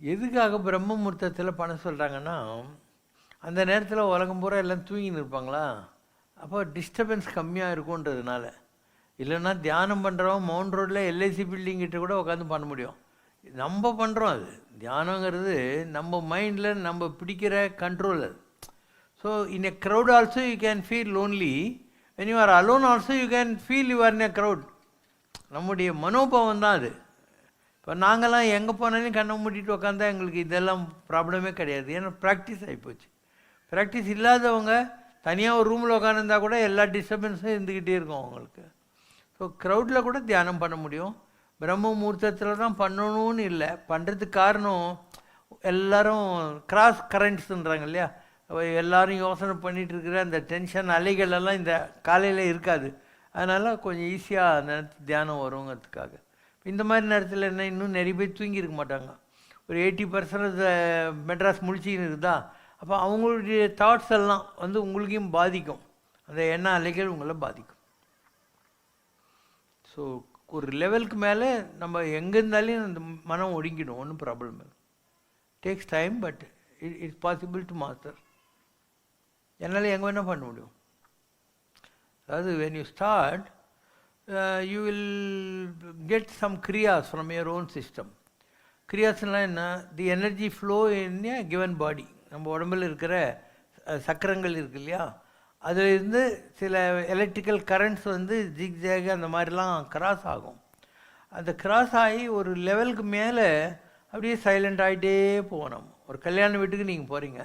எதுக்காக பிரம்ம முகூர்த்தத்தில் பண்ண சொல்கிறாங்கன்னா அந்த நேரத்தில் உலகம் பூரா எல்லாம் தூங்கின்னு இருப்பாங்களா? அப்போ டிஸ்டர்பன்ஸ் கம்மியாக இருக்குன்றதுனால இல்லைன்னா தியானம் பண்ணுறவன் மவுண்ட் ரோட்டில் எல்ஐசி பில்டிங் கிட்ட கூட உட்காந்து பண்ண முடியும். நம்ம பண்ணுறோம் அது. தியானங்கிறது நம்ம மைண்டில் நம்ம பிடிக்கிற கண்ட்ரோல் அது. So in a crowd also you can feel lonely when you are alone also you can feel you are in a crowd நம்முடைய மனோபாவம் தான் அது. இப்போ நாங்கள்லாம் எங்கே போனாலும் கண்ணை மூடிட்டு உட்காந்தா எங்களுக்கு இதெல்லாம் ப்ராப்ளமே கிடையாது. ஏன்னா ப்ராக்டிஸ் ஆகிப்போச்சு ப்ராக்டிஸ் இல்லாதவங்க தனியாக ஒரு ரூமில் உட்காந்துருந்தா கூட எல்லா டிஸ்டர்பன்ஸும் இருந்துக்கிட்டே இருக்கும் அவங்களுக்கு. ஸோ க்ரௌடில் கூட தியானம் பண்ண முடியும். பிரம்ம முகூர்த்தத்தில் தான் பண்ணணும்னு இல்லை. பண்ணுறதுக்கு காரணம் எல்லோரும் கிராஸ் கரண்ட்ஸுன்றாங்க இல்லையா? எல்லோரும் யோசனை பண்ணிகிட்டு இருக்கிற அந்த டென்ஷன் அலைகள் எல்லாம் இந்த காலையில் இருக்காது. அதனால் கொஞ்சம் ஈஸியாக அந்த தியானம் வருங்கிறதுக்காக. இந்த மாதிரி நேரத்தில் என்ன இன்னும் நிறைய பேர் தூங்கி இருக்க மாட்டாங்க. ஒரு எயிட்டி பர்சன்ட் மெட்ராஸ் முழிச்சின்னு இருக்குதா? அப்போ அவங்களுடைய தாட்ஸ் எல்லாம் வந்து உங்களுக்கையும் பாதிக்கும். அந்த எண்ண அலைகள் உங்களை பாதிக்கும். ஸோ ஒரு லெவலுக்கு மேலே நம்ம எங்கே இருந்தாலும் அந்த மனம் ஒடுங்கிடும். ஒன்றும் ப்ராப்ளம் இல்லை. Takes time but it it's possible to master என்னால் எங்கே வேணால் பண்ண முடியும். அதாவது when you start you will get some kriyas from your own system கிரியாஸ்னால் என்ன? The energy flow in a given body நம்ம உடம்புல இருக்கிற சக்கரங்கள் இருக்கு இல்லையா? அதிலிருந்து சில எலக்ட்ரிக்கல் கரண்ட்ஸ் வந்து ஜிக் ஜேக் அந்த மாதிரிலாம் கிராஸ் ஆகும். அந்த கிராஸ் ஆகி ஒரு லெவலுக்கு மேலே அப்படியே சைலண்ட் ஆகிட்டே போகணும். ஒரு கல்யாண வீட்டுக்கு நீங்கள் போகிறீங்க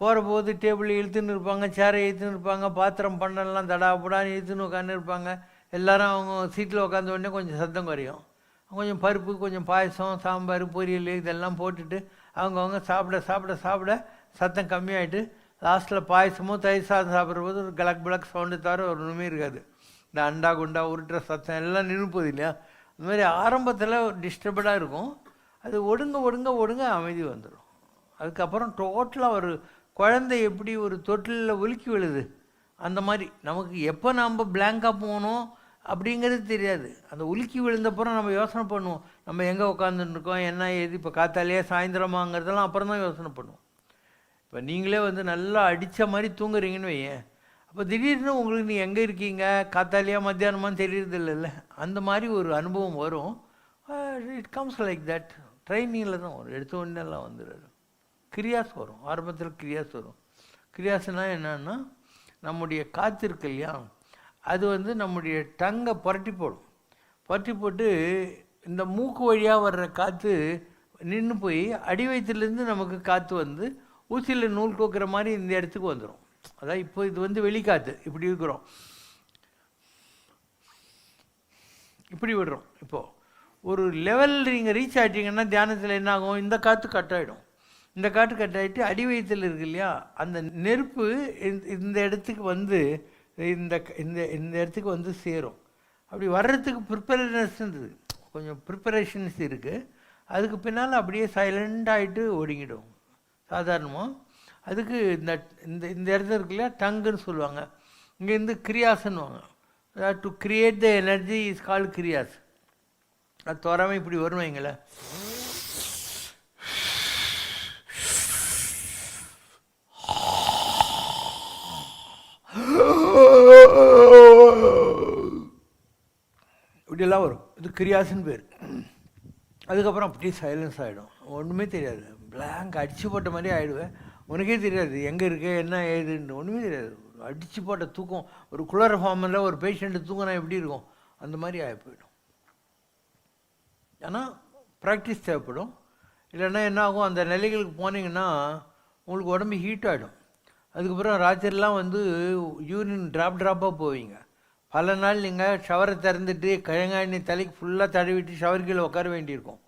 போகிற போது டேபிள் இழுத்துன்னு இருப்பாங்க சேரை இழுத்துன்னு இருப்பாங்க பாத்திரம் பண்ணலாம் தடா புடான்னு இழுத்துன்னு உட்காந்து இருப்பாங்க. எல்லாரும் அவங்க சீட்டில் உட்காந்த உடனே கொஞ்சம் சத்தம் குறையும். கொஞ்சம் பருப்பு கொஞ்சம் பாயசம் சாம்பார் பொரியல் இதெல்லாம் போட்டுட்டு அவங்கவுங்க சாப்பிட சாப்பிட சாப்பிட சத்தம் கம்மியாயிட்டு லாஸ்ட்டில் பாயசமும் தயிர் சாதம் சாப்பிட்ற போது ஒரு கலக் பிளக் சவுண்டு தவிர ஒரு ஒன்றுமே இருக்காது. இந்த அண்டா குண்டா உருட்டுற சத்தம் எல்லாம் நின்று போகுது இல்லையா? இந்த மாதிரி ஆரம்பத்தில் டிஸ்டர்படாக இருக்கும். அது ஒடுங்க ஒடுங்க ஒடுங்க அமைதி வந்துடும் அதுக்கப்புறம் டோட்டலாக ஒரு குழந்தை எப்படி ஒரு தொட்டிலில் ஒலுக்கி விழுது? அந்த மாதிரி நமக்கு எப்போ நாம் பிளாங்காக போகணும் அப்படிங்கிறது தெரியாது. அந்த உலுக்கி விழுந்தப்புறம் நம்ம யோசனை பண்ணுவோம். நம்ம எங்கே உட்காந்துருக்கோம் என்ன ஏது இப்போ காத்தாலேயே சாயந்தரமாங்கிறதெல்லாம் அப்புறம் தான் யோசனை பண்ணுவோம். இப்போ நீங்களே வந்து நல்லா அடித்த மாதிரி தூங்குறீங்கன்னு வையேன். அப்போ திடீர்னு உங்களுக்கு நீ எங்கே இருக்கீங்க? காத்தாலியா மத்தியானமான்னு தெரியறது இல்லைல்ல அந்த மாதிரி ஒரு அனுபவம் வரும். இட் கம்ஸ் லைக் தட் ட்ரைனிங்கில் தான் வரும். எடுத்த உடனே எல்லாம் வந்துடுது. கிரியாஸ் வரும். ஆரம்பத்தில் கிரியாஸ் வரும். கிரியாஸ்னால் என்னன்னா நம்முடைய காற்று இருக்கு இல்லையா? அது வந்து நம்முடைய டங்கை புரட்டி போடும். புரட்டி போட்டு இந்த மூக்கு வழியாக வர்ற காற்று நின்று போய் அடி வயிற்றுலேருந்து நமக்கு காற்று வந்து ஊசியில் நூல் கோக்குற மாதிரி இந்த இடத்துக்கு வந்துடும் அதான் இப்போ இது வந்து வெளிக்காற்று இப்படி இருக்கிறோம். இப்படி விடுறோம். இப்போது ஒரு லெவல் நீங்கள் ரீச் ஆகிட்டீங்கன்னா தியானத்தில் என்ன ஆகும்? இந்த காற்று கட் ஆகிடும் இந்த காற்று கட் அடி வயிற்றில் இருக்கு இல்லையா? அந்த நெருப்பு இந்த- இந்த இடத்துக்கு வந்து இந்த க- இந்த இந்த இடத்துக்கு வந்து சேரும். அப்படி வர்றதுக்கு ப்ரிப்பரேஷன்ஸ் இருக்குது கொஞ்சம் ப்ரிப்பரேஷன்ஸ் இருக்குது அதுக்கு பின்னால் அப்படியே சைலண்டாகிட்டு ஒடுங்கிடும். சாதாரணமாக அதுக்கு இந்த இந்த இந்த இடத்துல இருக்கு இல்லையா? டங்குன்னு சொல்லுவாங்க. இங்கேருந்து கிரியாஸ்ன்னுவாங்க அதாவது to create the energy is call kriyas. அது தோறாமல் இப்படி வரும் இப்படியெல்லாம் வரும். இது கிரியாஸ்ன்னு பேர். அதுக்கப்புறம் அப்படியே சைலன்ஸ் ஆகிடும் ஒன்றுமே தெரியாது. பிளாங்க் அடித்து போட்ட மாதிரி ஆகிடுவேன் உனக்கே தெரியாது. எங்கே இருக்கு? என்ன ஏதுன்னு. ஒன்றுமே தெரியாது. அடித்து போட்ட தூக்கம் ஒரு குளர் ஃபார்மில் ஒரு பேஷண்ட்டு தூங்கினா எப்படி இருக்கும்? அந்த மாதிரி ஆகி போயிடும். ஆனால் ப்ராக்டிஸ் தேவைப்படும். இல்லைன்னா என்ன ஆகும்? அந்த நிலைகளுக்கு போனீங்கன்னா உங்களுக்கு உடம்பு ஹீட் ஆகிடும் அதுக்கப்புறம் ராத்திரிலாம் வந்து யூரின் ட்ராப் ட்ராப்பாக போவீங்க. பல நாள் நீங்கள் ஷவரை திறந்துட்டு கழங்காணி தலைக்கு ஃபுல்லாக தடவிட்டு ஷவர் கீழே உட்கார வேண்டியிருக்கும்.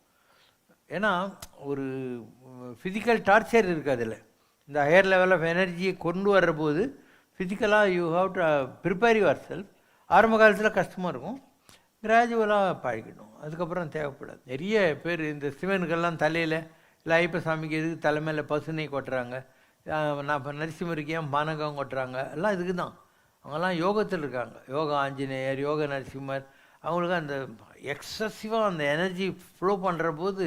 ஏன்னா ஒரு ஃபிசிக்கல் டார்ச்சர் இருக்குது அதில். இந்த ஹையர் லெவல் ஆஃப் எனர்ஜியை கொண்டு வர்ற போது ஃபிசிக்கலாக you have to prepare yourself ஆரம்ப காலத்தில் கஷ்டமாக இருக்கும். கிராஜுவலாக பழகிடும் அதுக்கப்புறம் தேவைப்படாது. நிறைய பேர் இந்த சிவனுக்கெல்லாம் தலையில் இல்லை ஐப்ப சாமிக்கு எதுக்கு தலைமையில் பசுனை கொட்டுறாங்க? நான் இப்போ நரசிம்மருக்கு ஏன் பானகம் கொட்டுறாங்க? எல்லாம் இதுக்கு தான் அவங்கெல்லாம் யோகத்தில் இருக்காங்க. யோகா ஆஞ்சநேயர் யோக நரசிம்மர் அவங்களுக்கு அந்த எக்ஸசிவாக அந்த எனர்ஜி ஃப்ளோ பண்ணுற போது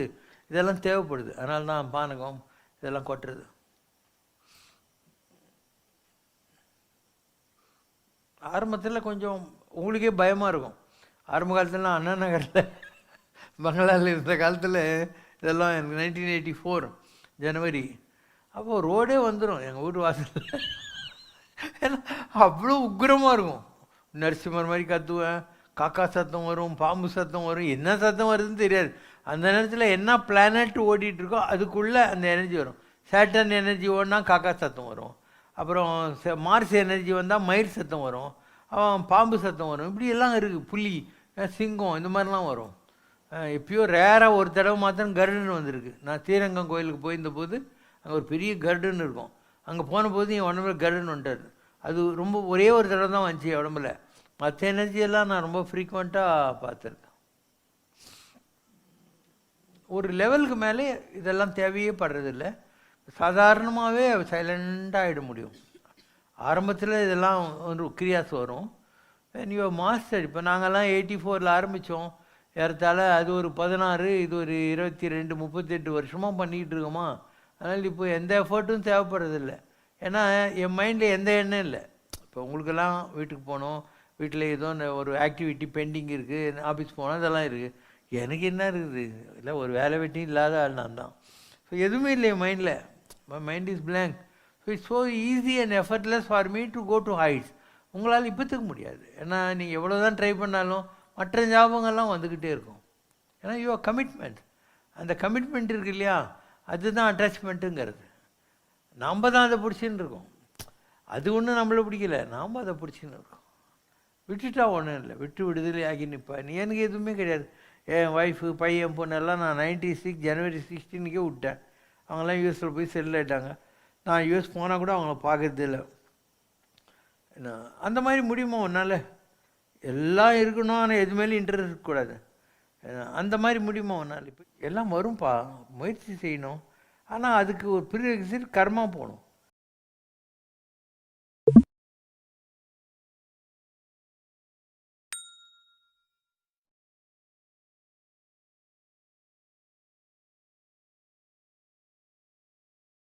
இதெல்லாம் தேவைப்படுது. அதனால தான் பானகம் இதெல்லாம் கொட்டுறது. ஆரம்பத்தில் கொஞ்சம் உங்களுக்கே பயமாக இருக்கும். ஆரம்ப காலத்துலலாம் அண்ணா நகரில் பங்களாவில் இருந்த காலத்தில் இதெல்லாம் எனக்கு நைன்டீன் எயிட்டி ஃபோர் ஜனவரி அப்போது ரோடே வந்துடும் எங்கள் வீட்டு வாசலில். ஏன்னா அவ்வளோ உக்கிரமாக இருக்கும். நரசிம்மர் மாதிரி கத்துவேன் காக்கா சத்தம் வரும் பாம்பு சத்தம் வரும் என்ன சத்தம் வருதுன்னு தெரியாது. அந்த நேரத்தில் என்ன பிளானட் ஓடிட்டு இருக்கோ அதுக்குள்ளே அந்த எனர்ஜி வரும். சேட்டன் எனர்ஜி ஓடினா காக்கா சத்தம் வரும். அப்புறம் ச- மார்ஸ் எனர்ஜி வந்தால் மயிர் சத்தம் வரும். அவன் பாம்பு சத்தம் வரும். இப்படி எல்லாம் இருக்குது புலி சிங்கம் இந்த மாதிரிலாம் வரும். எப்பயோ ரேராக ஒரு தடவை மாத்திரம் கருடன் வந்திருக்கு. நான் ஸ்ரீரங்கம் கோயிலுக்கு போயிருந்த போது அங்கே ஒரு பெரிய கருடன் இருக்கும். அங்கே போன போது என் உடம்புல கருன்னு வந்துட்டார். அது ரொம்ப ஒரே ஒரு தடவை தான் வந்துச்சு என் உடம்புல. மற்ற எனர்ஜியெல்லாம் நான் ரொம்ப ஃப்ரீக்வெண்ட்டாக பார்த்துருக்கேன் ஒரு லெவலுக்கு மேலே இதெல்லாம் தேவையே படுறதில்ல. சாதாரணமாகவே சைலண்டாக ஆகிட முடியும். ஆரம்பத்தில் இதெல்லாம் ஒரு கிரியாஸ் வரும். When மாஸ்டர் இப்போ நாங்கள்லாம் எயிட்டி ஃபோரில் ஆரம்பித்தோம் ஏறத்தால அது ஒரு பதினாறு இது ஒரு இருபத்தி ரெண்டு முப்பத்தெட்டு வருஷமாக பண்ணிக்கிட்டு இருக்கோமா? அதனால் இப்போ எந்த எஃபர்ட்டும் தேவைப்படுறதில்ல. ஏன்னா என் மைண்டில் எந்த எண்ணம் இல்லை. இப்போ உங்களுக்கெல்லாம் வீட்டுக்கு போகணும் வீட்டில் ஏதோ ஒரு ஆக்டிவிட்டி பெண்டிங் இருக்குது ஆஃபீஸ் போனால் இதெல்லாம் இருக்குது எனக்கு என்ன இருக்குது? இல்லை ஒரு வேலை வெட்டி இல்லாத ஆள் நான் தான். ஸோ எதுவுமே இல்லை என் மைண்டில். My mind is blank so it's so easy and effortless for me to go to heights உங்களால் இப்போத்துக்கு முடியாது. ஏன்னா நீங்கள் எவ்வளோ தான் ட்ரை பண்ணாலும் மற்ற ஞாபகங்கள்லாம் வந்துக்கிட்டே இருக்கும். ஏன்னா யூ கமிட்மெண்ட் அந்த கமிட்மெண்ட் இருக்கு இல்லையா? அதுதான் அட்டாச்மெண்ட்டுங்கிறது நாம் தான் அதை பிடிச்சின்னு இருக்கோம் அது ஒன்றும் நம்மளை பிடிக்கல. நாம் அதை பிடிச்சின்னு இருக்கோம் விட்டுட்டா ஒன்றும் இல்லை. விட்டு விடுதலை ஆகி நிற்பேன் நீ எனக்கு எதுவுமே கிடையாது. என் ஒய்ஃபு பையன் பொண்ணெல்லாம் நான் நைன்டி சிக்ஸ் ஜனவரி சிக்ஸ்டீனுக்கே விட்டேன். அவங்களாம் யூஎஸில் போய் செட்டில் ஆயிட்டாங்க. நான் யூஎஸ் போனால் கூட அவங்கள பார்க்கறது இல்லை. என்ன, அந்த மாதிரி முடியுமா உன்னால்? எல்லாம் இருக்கணும். ஆனால் எது மேலேயும் இன்ட்ரெஸ்ட் இருக்கக்கூடாது. அந்த மாதிரி முடியுமா உன்னால்? இப்போ எல்லாம் வரும்ப்பா முயற்சி செய்யணும். ஆனால் அதுக்கு ஒரு ப்ரீ கர்மா போகணும்.